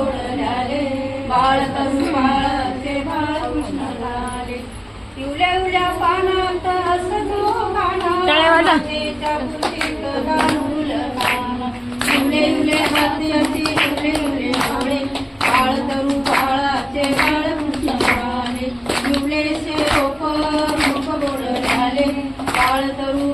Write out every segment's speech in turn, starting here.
बाळ तरू बाळाचे बाळ कृष्ण झाले पिवल्या पिवल्या पानात असतो टाळ्या वाजा. पिवले पिवले हाती पिवले पिवले डोळे बाळ तरू बाळाचे बाळ कृष्ण झाले पिवलेचे रोप रोप गोड झाले बाळ तरू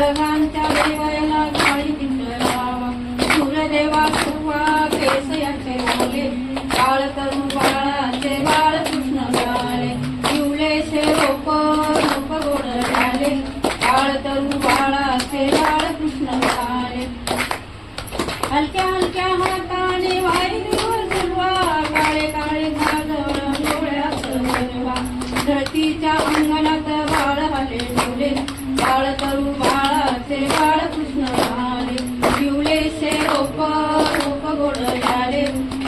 सर्वांच्या देवाला गाळी पिंजरावा सूर्यदेवा सुवा केस याचे ओले काळ तरू बाळाचे बाळ कृष्ण झाले पिवलेचे रोप रोप गोड झाले काळ तरू बाळाचे बाळ कृष्ण झाले हलक्या हलक्या हाताने वाई दिवस झुलवा काळे काळे घागळ डोळ्यात धरतीच्या अंगणात बाळ आले डोले बाळ तरू बाळाचे कृष्ण झाले पिवलेचे रोप रोप गोड झाले.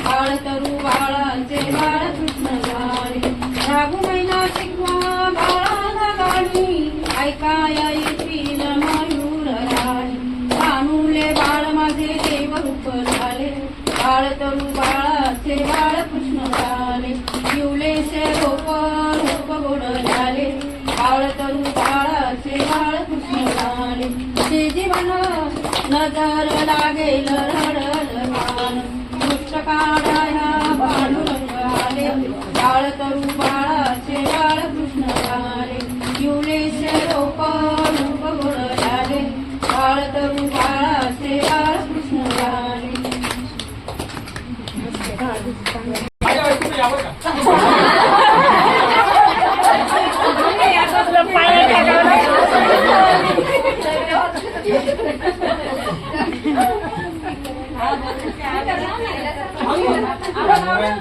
बाळ तरू बाळाचे बाळ कृष्ण झाले रागू महिना शिकवा बाळाला गाणी. ऐकाया येतील मयूर राणी. कानुले बाळ माझे देव रूप झाले. बाळ तरू बाळाचे बाळ कृष्ण झाले पिवलेचे रोप रोप गोड झाले. बाळ तरू बाळाचे बाळ कृष्ण झाले ते जीवन नजर लागेल रडल मान काढाया आले बाळ तरू बाळाचे बाळ कृष्ण झाले. पिवलेचे रूप झाले बाळ तरू बाळाचे बाळ कृष्ण माझ्या मुलाच्या घरी राहायला असं सांगा. आमच्या माझ्या वेळेस म्हणजे आमच्या वेळेस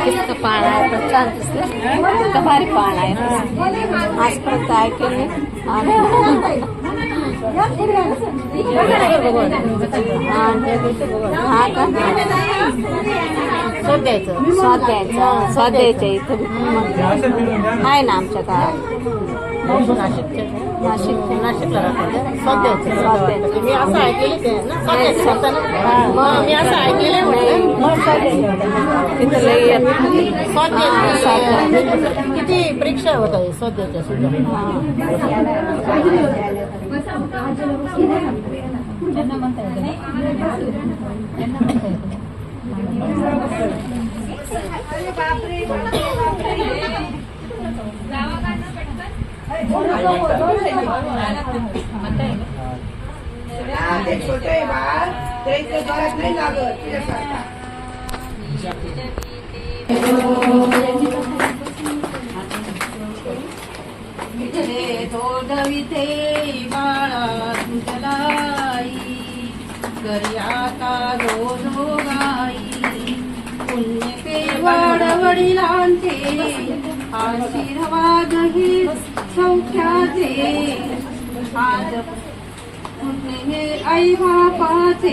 इतकं पाण आहे तर छान दिसलं इतकं भारी पाण आहे आजपर्यंत ऐकलं हा का स्वाद द्यायचं स्वाद द्यायचा स्वाद द्यायचा इथं आहे ना आमच्या गावात नाशिक नाशिकला राहतात द्यायचं मी असं ऐकलेलं ते ना. मग मी असं ऐकलेलं म्हटलं. हा. द्यायचं. किती परीक्षा होत आहे स्वाद्याच्या सुद्धा? ते छोटे बाळ ते इथे नाही लागत तुझ्यासारखा विठले बाळा तुझलाई घरी आता गाई पुण्य केवळ वडिलांचे आशीर्वाद हे सौख्याचे आज पुण्य आई बापाचे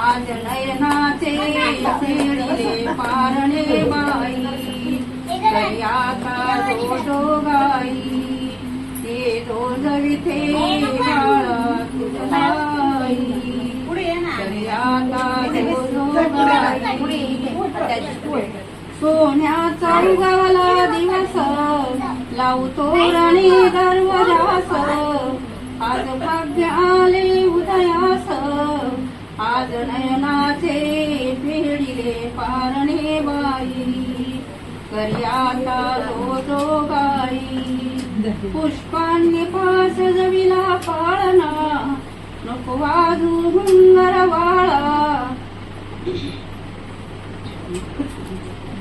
आज नयनाचे फेडले पारणे बाई आता जोडो गाई। ते रोज विथे बाळा आता जोडो गाई। सोन्याचा उगवला दिवस। लावू तोरणी दरवाजास आज भाग्य आले उदयास. आज नयनाचे फेडिले पारणे बाई. करियाता तो तो गाई. पुष्पांनी पास जविला पाळणा. नको वाजू हुंगर वाळा